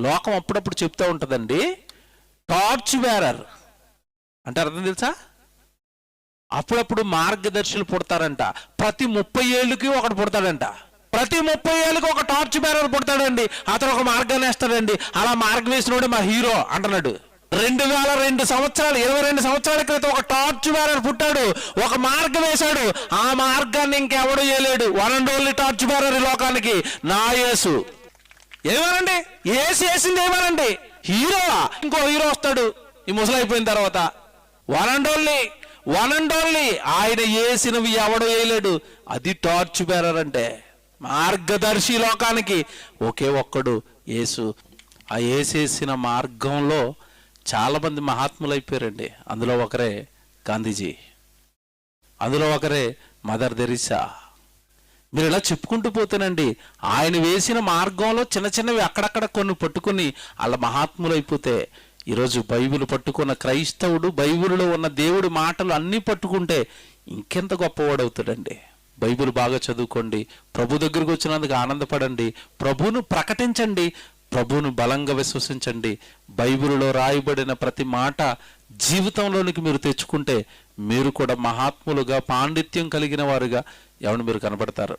లోకం అప్పుడప్పుడు చెప్తూ ఉంటుందండి టార్చ్ బేరర్ అంటే అర్థం తెలుసా? అప్పుడప్పుడు మార్గదర్శులు పుడతారంట. ప్రతి ముప్పై ఏళ్ళకి ఒకడు పుడతాడంట. ప్రతి ముప్పై ఏళ్ళకి ఒక టార్చ్ బేరర్ పుడతాడండి. అతను ఒక మార్గాన్ని వేస్తాడండి అలా మార్గం వేసినోడే మా హీరో అంటున్నాడు. రెండు వేల రెండు సంవత్సరాలు ఇరవై రెండు సంవత్సరాల క్రితం ఒక టార్చ్ బేరర్ పుట్టాడు. ఒక మార్గం వేశాడు. ఆ మార్గాన్ని ఇంకెవడు వేయలేడు one and only torch bearer ఈ లోకానికి. నా యేసు. ఏమనండి? ఏసి వేసింది ఏమనండి? హీరో ఇంకో హీరో వస్తాడు. ఈ ముసలైపోయిన తర్వాత. One and only one and only. ఆయన వేసినవి ఎవడు వేయలేడు. అది టార్చ్ బేరర్ అంటే. మార్గదర్శి లోకానికి. ఒకే ఒక్కడు యేసు. ఆ ఏసేసిన మార్గంలో చాలా మంది మహాత్ములు అయిపోయారండి. అందులో ఒకరే గాంధీజీ. అందులో ఒకరే మదర్ తెరిసా. మీరు ఇలా చెప్పుకుంటూ పోతేనండి ఆయన వేసిన మార్గంలో చిన్న చిన్నవి అక్కడక్కడ కొన్ని పట్టుకుని వాళ్ళ మహాత్ములైపోతే ఈరోజు బైబిల్ పట్టుకున్న క్రైస్తవుడు బైబిల్లో ఉన్న దేవుడి మాటలు అన్నీ పట్టుకుంటే ఇంకెంత గొప్పవాడవుతాడండి. బైబిల్ బాగా చదువుకోండి ప్రభు దగ్గరకు వచ్చినందుకు ఆనందపడండి ప్రభువును ప్రకటించండి ప్రభువును బలంగా విశ్వసించండి. బైబిల్లో రాయబడిన ప్రతి మాట జీవితంలోనికి మీరు తెచ్చుకుంటే మీరు కూడా మహాత్ములుగా పాండిత్యం కలిగిన వారుగా ఎవరు మీరు కనబడతారు